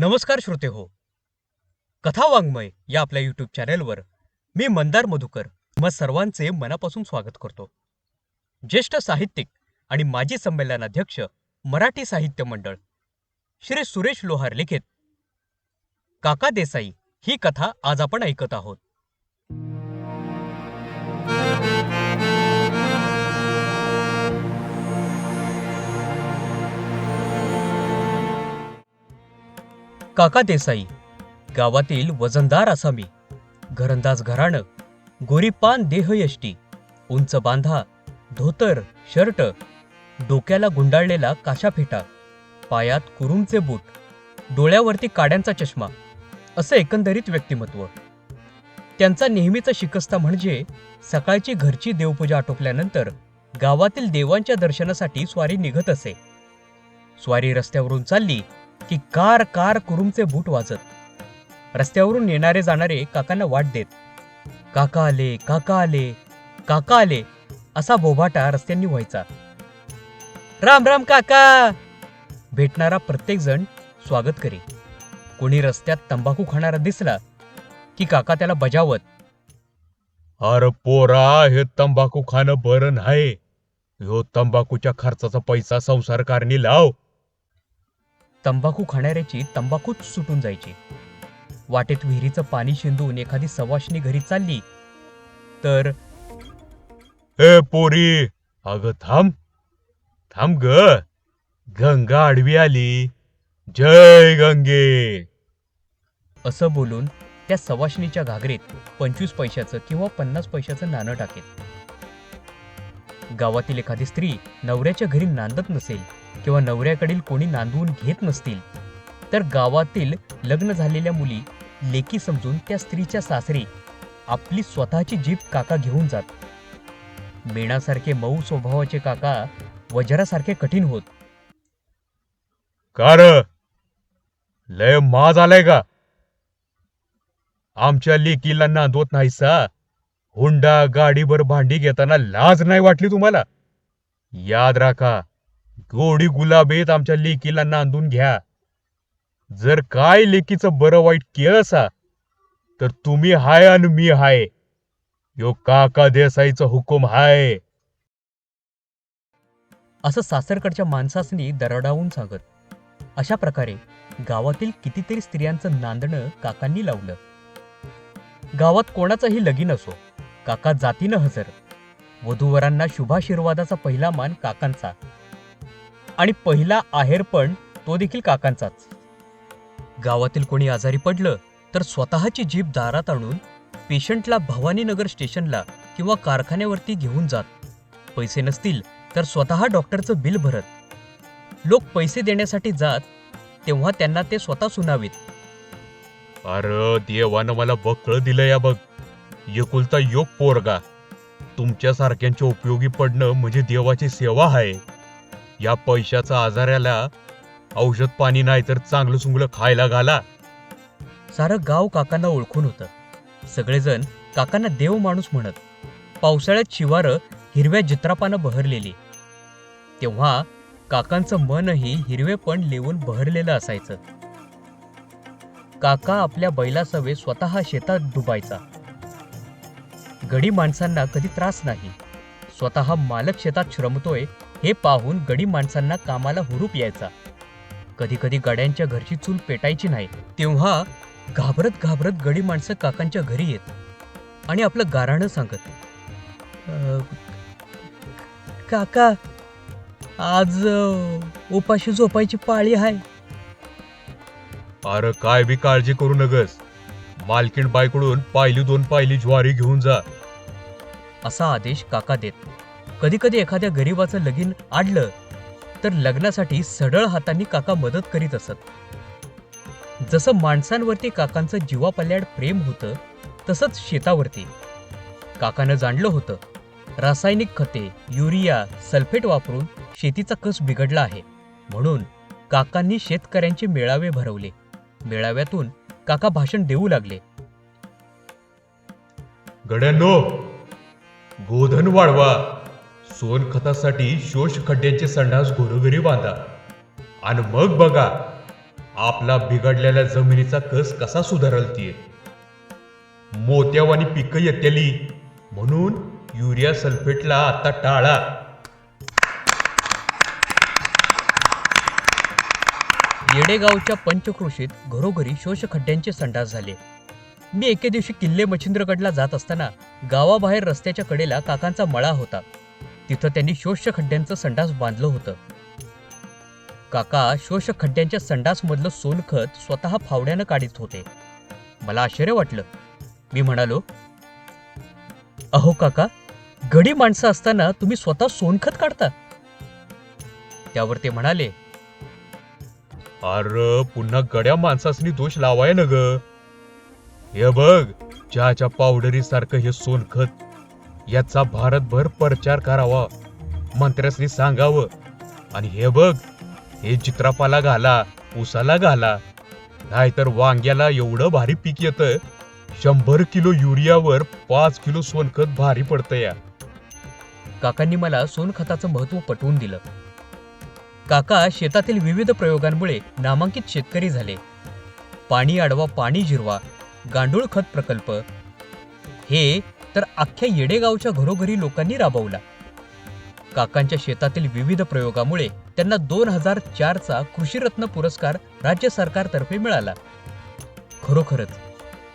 नमस्कार श्रोते हो. कथा वाङ्मय या आपल्या यूट्यूब चॅनेलवर मी मंदार मधुकर मग सर्वांचे मनापासून स्वागत करतो. ज्येष्ठ साहित्यिक आणि माजी संमेलनाध्यक्ष मराठी साहित्य मंडळ श्री सुरेश लोहार लिखित काका देसाई ही कथा आज आपण ऐकत आहोत. काका देसाई गावातील वजनदार असामी घरंदाज घराणं गोरीपान देहयष्टी उंच बांधा धोतर शर्ट डोक्याला गुंडाळलेला काशाफेटा पायात कुरुमचे बूट डोळ्यावरती काड्यांचा चष्मा असं एकंदरीत व्यक्तिमत्व. त्यांचा नेहमीचा शिकस्ता म्हणजे सकाळची घरची देवपूजा आटोपल्यानंतर गावातील देवांच्या दर्शनासाठी स्वारी निघत असे. स्वारी रस्त्यावरून चालली की कार कार कुरुमचे बूट वाजत. रस्त्यावरून येणारे जाणारे काकांना वाट देत. काका आले काका आले काका आले असा बोभाटा रस्त्यांनी व्हायचा. राम राम काका! भेटणारा प्रत्येक जण स्वागत करी. कोणी रस्त्यात तंबाखू खाणारा दिसला की काका त्याला बजावत अरे पोरा हे तंबाखू खाणं बरं नाही. ह्यो तंबाखूच्या खर्चाचा पैसा संसार कारणी लाव. तंबाखू खाणाऱ्याची तंबाखूच सुटून जायची. वाटेत विहिरीचं पाणी शिंदून एखादी सवाशणी घरी चालली तर ए पोरी अग थांब थांब ग गंगा आडवी आली जय गंगे. असं बोलून त्या सवाशणीच्या घागरेत पंचवीस पैशाचं किंवा पन्नास पैशाचं नाणं टाकेत. गावातील एखादी स्त्री नवऱ्याच्या घरी नांदत नसेल किंवा नवऱ्याकडील कोणी नांदवून घेत नसतील तर गावातील लग्न झालेल्या मुली लेकी समजून त्या स्त्रीच्या सासरी आपली स्वतःची जीप काका घेऊन जात. मेणासारखे मऊ स्वभावाचे काका वजरासारखे कठीण होत. कार लय माज आलाय का? आमच्या लेकीला नांदवत नाहीसा? हुंडा गाडीवर भांडी घेताना लाज नाही वाटली तुम्हाला? याद राखा गोडी गुलाबेत आमच्या लेकीला नांदून घ्या. जर काय लेकीचं बरं वाईट केलं असा तर तुम्ही हाय आणि मी हाय. यो काका देसाईचा हुकुम हाय. असं सासरकडच्या माणसासनी दरडावून सांगत अशा प्रकारे गावातील कितीतरी स्त्रियांचं नांदणं काकांनी लावलं. गावात कोणाचंही लगीन असो काका जातीनं हजर. वधूवरांना शुभाशीर्वादाचा पहिला मान काकांचा. आणि पहिला आहेर पण तो देखील काकांचाच. गावातील कोणी आजारी पडलं तर स्वतःची जीप दारात आणून पेशंटला भवानीनगर स्टेशनला किंवा कारखान्यावरती घेऊन जात. पैसे नसतील तर स्वतः डॉक्टरचं बिल भरत. लोक पैसे देण्यासाठी जात तेव्हा त्यांना ते स्वतः सुनावीत. अरे देवानं मला बकळ दिलं या बघ. एकुलता योग पोरगा. तुमच्यासारख्यांच्या उपयोगी पडणं म्हणजे देवाची सेवा आहे. या पैशाचा आजाराला औषध पाणी नाही तर चांगलं चुंगलं खायला घाला. सारं गाव काकांना ओळखून होतं. सगळेजण काकांना देव माणूस म्हणत पावसाळ्यात शिवारं हिरव्या जत्रापानं बहरलेली. तेव्हा काकांचं मनही हिरवेपण लेवून बहरलेलं असायचं. काका आपल्या बैलासवे स्वतः शेतात डुबायचा. गडी माणसांना कधी त्रास नाही. स्वतः मालक शेतात श्रमतोय हे पाहून गडी माणसांना कामाला हुरूप यायचा. कधी कधी गड्यांच्या घरची चूल पेटायची नाही तेव्हा घाबरत घाबरत गडी माणसं काकांच्या घरी येत आणि आपलं गाराणं सांगत "अ, काका आज अ, उपाशी झोपायची पाळी आहे अरे काय बी काळजी करू नगस. मालकीण बायकडून पायली दोन पायली ज्वारी घेऊन जा. असा आदेश काका देत. कधी कधी एखाद्या गरीबाचं लगीन आडलं तर लग्नासाठी सडळ हातांनी काका मदत करीत असत. जसं माणसांवरती काकांचं जीवापल्याड प्रेम होतं तसंच शेतावरती. काकानं जाणलं होतं रासायनिक खते युरिया सल्फेट वापरून शेतीचा कस बिघडला आहे. म्हणून काकांनी शेतकऱ्यांचे मेळावे भरवले. मेळाव्यातून काका भाषण देऊ लागले. गड्यांनो गोधन वाढवा. सोनखतासाठी शोष खड्ड्यांचे संडास घोरोघरी बांधा. आणि मग बघा आपला बिघडलेल्या जमिनीचा कस कसा सुधारल ती मोत्यावानी पिकं येतेली म्हणून युरिया सल्फेटला आता टाळा. येडेगावच्या पंचक्रोशीत घरोघरी शोषखड्ड्यांचे संडास झाले. मी एके दिवशी किल्ले मच्छिंद्रगडला जात असताना गावाबाहेर रस्त्याच्या कडेला काकांचा मळा होता. तिथं त्यांनी शोष खड्ड्यांचं संडास बांधलं होतं. काका शोष खड्ड्यांच्या संडासमधलं सोनखत स्वतः फावड्यानं काढीत होते. मला आश्चर्य वाटलं. मी म्हणालो अहो काका गडी माणसं असताना तुम्ही स्वतः सोनखत काढता? त्यावर ते म्हणाले अरे पुन्हा गड्या माणसासनी दोष लावाय ना ग हे बघ चहाच्या पावडरी सारखं हे सोनखत याचा भारतभर प्रचार करावा. मंत्र्यासनी सांगावं. आणि हे बघ हे चित्रापाला घाला उसाला घाला. नाहीतर वांग्याला एवढं भारी पीक येतं शंभर किलो युरियावर पाच किलो सोनखत भारी पडतं या. काकांनी मला सोनखताचं महत्त्व पटवून दिलं. काका शेतातील विविध प्रयोगांमुळे नामांकित शेतकरी झाले. पाणी अडवा पाणी जिरवा गांडूळ खत प्रकल्प. हे तर अख्ख्या येडेगावच्या घरोघरी लोकांनी राबवला. काकांच्या शेतातील विविध प्रयोगामुळे त्यांना दोन हजार चारचा कृषीरत्न पुरस्कार राज्य सरकारतर्फे मिळाला. खरोखरच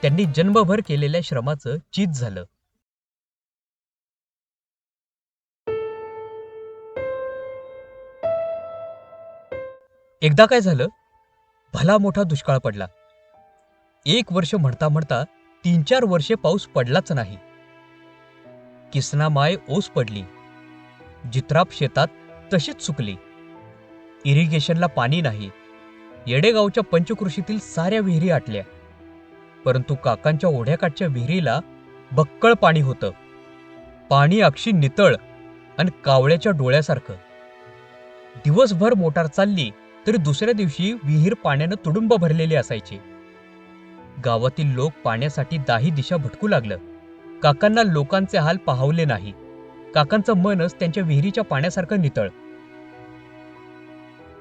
त्यांनी जन्मभर केलेल्या श्रमाचं चीज झालं. एकदा काय झालं? भला मोठा दुष्काळ पडला. एक वर्ष म्हणता म्हणता तीन चार वर्षे पाऊस पडलाच नाही. किसनामाय ओस पडली. जित्राप शेतात तशीच चुकली इरिगेशनला पाणी नाही. येडेगावच्या पंचकृषीतील साऱ्या विहिरी आटल्या. परंतु काकांच्या ओढ्याकाठच्या विहिरीला बक्कळ पाणी होतं. पाणी अक्षी नितळ आणि कावळ्याच्या डोळ्यासारखं. दिवसभर मोटार चालली तरी दुसऱ्या दिवशी विहीर पाण्यानं तुडुंब भरलेली असायची. गावातील लोक पाण्यासाठी दाही दिशा भटकू लागलं. काकांना लोकांचे हाल पाहवले नाही. काकांचं मनच त्यांच्या विहिरीच्या पाण्यासारखं नितळ.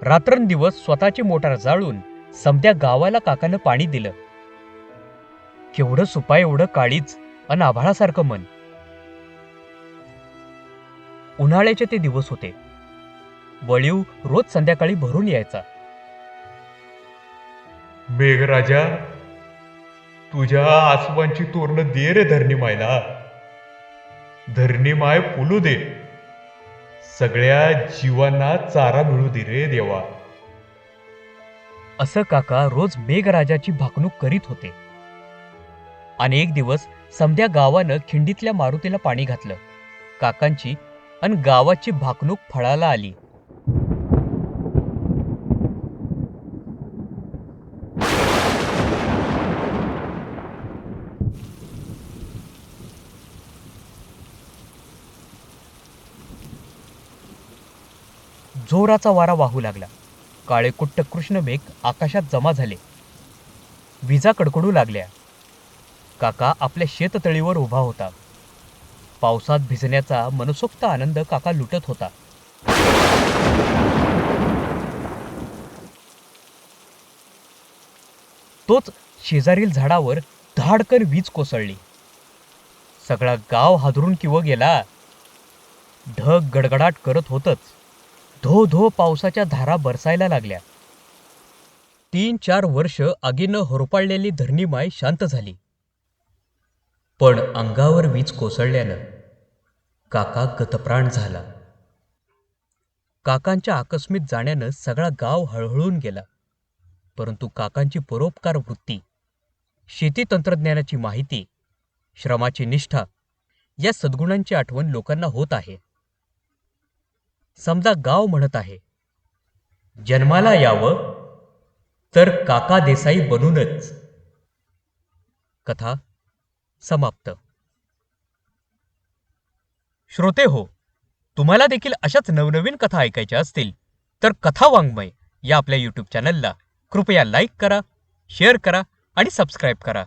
रात्रंदिवस स्वतःची मोटार जाळून समद्या गावाला काकानं पाणी दिलं. केवढं सुपाय एवढं काळीच अन आभाळासारखं मन. उन्हाळ्याचे ते दिवस होते. वळीव रोज संध्याकाळी भरून यायचा. मेघराजा तुझ्या आसवांची तोरणं दे रे धरणी मायला. धरणी माय फुलू दे. सगळ्या जीवांना चारा मिळू दे रे देवा. असं काका रोज मेघराजाची भाकणूक करीत होते. आणि एक दिवस समध्या गावानं खिंडीतल्या मारुतीला पाणी घातलं. काकांची आणि गावाची भाकणूक फळाला आली. जोराचा वारा वाहू लागला. काळे कुट्ट कृष्णमेघ आकाशात जमा झाले. विजा कडकडू लागल्या. काका आपल्या शेततळीवर उभा होता. पावसात भिजण्याचा मनसोक्त आनंद काका लुटत होता. तोच शेजारील झाडावर धाडकन वीज कोसळली. सगळा गाव हादरून किंवा गेला. ढग गडगडाट करत होतच. धो धो पावसाच्या धारा बरसायला लागल्या. तीन चार वर्ष आगीनं होरपाळलेली धरणीमाय शांत झाली. पण अंगावर वीज कोसळल्यानं काका गतप्राण झाला. काकांच्या आकस्मित जाण्यानं सगळा गाव हळहळून गेला. परंतु काकांची परोपकार वृत्ती शेती तंत्रज्ञानाची माहिती श्रमाची निष्ठा या सद्गुणांची आठवण लोकांना होत आहे. समजा गाव म्हणत आहे. जन्माला यावं तर काका देसाई बनूनच. कथा समाप्त. श्रोते हो तुम्हाला देखील अशाच नवनवीन कथा ऐकायच्या असतील तर कथा वाङ्मय या आपल्या यूट्यूब चॅनलला कृपया लाईक करा शेअर करा आणि सबस्क्राईब करा.